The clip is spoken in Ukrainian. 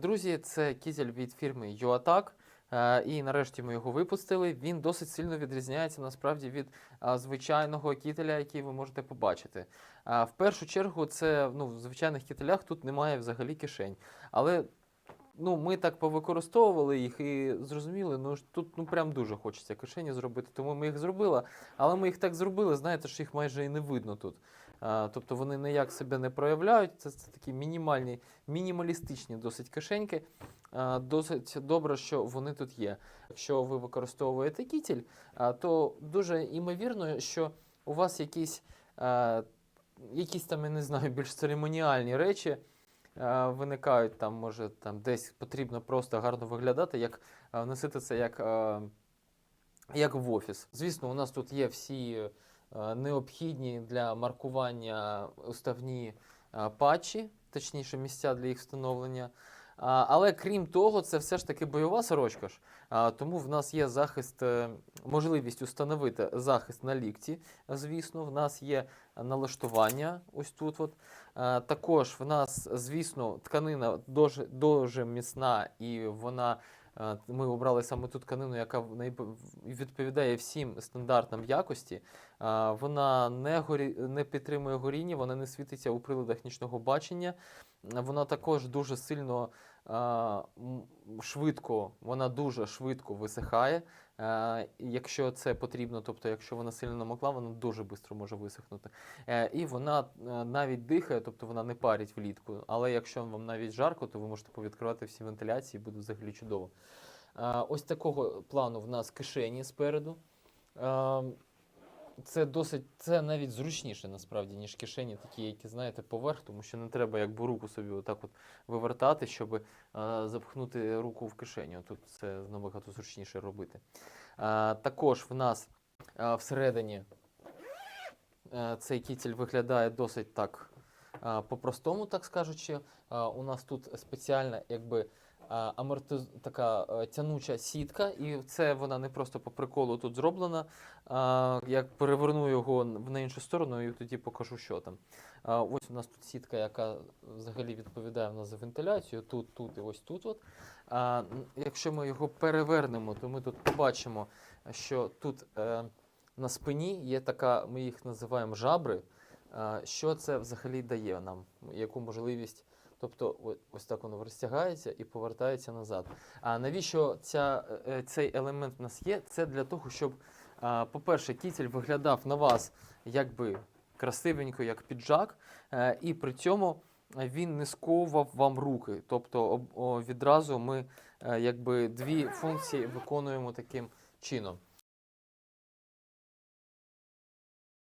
друзі, це кізель від фірми Юатак. Е, І нарешті ми його випустили. Він досить сильно відрізняється насправді від звичайного кітеля, який ви можете побачити. В першу чергу, це ну, в звичайних кітелях тут немає взагалі кишень. Але ну, ми так повикористовували їх і зрозуміли, ну тут ну прям дуже хочеться кишені зробити, тому ми їх зробили. Але ми їх так зробили, знаєте, що їх майже і не видно тут. А, тобто вони ніяк себе не проявляють. Це, це такі мінімальні, мінімалістичні досить кишеньки. А, Досить добре, що вони тут є. Якщо ви використовуєте кітель, а, то дуже імовірно, що у вас якісь, а, якісь там, я не знаю, більш церемоніальні речі виникають. Там, може, там десь потрібно просто гарно виглядати, як носити це як, як в офіс. Звісно, у нас тут є всі е, необхідні для маркування уставні е, патчі, точніше місця для їх встановлення. Але крім того, це все ж таки бойова сорочка ж. Тому в нас є захист, е, можливість установити захист на лікті. Звісно, в нас є налаштування ось тут. От. Також в нас, звісно, тканина дуже, дуже міцна і вона. Ми обрали саме ту тканину, яка відповідає всім стандартам якості. Вона не, горі... не підтримує горіння, вона не світиться у приладах нічного бачення. Вона також дуже сильно швидко, вона дуже швидко висихає. А, якщо це потрібно, тобто якщо вона сильно намокла, вона дуже швидко може висохнути. Е, І вона е, навіть дихає, тобто вона не парить влітку. Але якщо вам навіть жарко, то ви можете повідкривати всі вентиляції, буде взагалі чудово. Ось такого плану в нас кишені спереду. А, Це досить, це навіть зручніше насправді, ніж кишені, такі, які знаєте, поверх, тому що не треба якби руку собі отак от вивертати, щоб е, запхнути руку в кишеню. Тут це набагато зручніше робити. А, також в нас а, всередині е, цей кітель виглядає досить так а, по-простому, так скажучи. А, у нас тут спеціальна, якби. А, Амортиз... така е, тянуча сітка, і це вона не просто по приколу тут зроблена. А, я переверну його на іншу сторону і тоді покажу, що там. Ось у нас тут сітка, яка взагалі відповідає в нас за вентиляцію. Тут, тут і ось тут. От. Якщо ми його перевернемо, то ми тут побачимо, що тут е, на спині є така, ми їх називаємо жабри. Що це взагалі дає нам? Яку можливість? Тобто, ось так воно розтягається і повертається назад. А навіщо ця, е, цей елемент в нас є? Це для того, щоб, по-перше, кітель виглядав на вас якби красивенько, як піджак, е, і при цьому він не сковував вам руки. Тобто відразу ми е, якби дві функції виконуємо таким чином.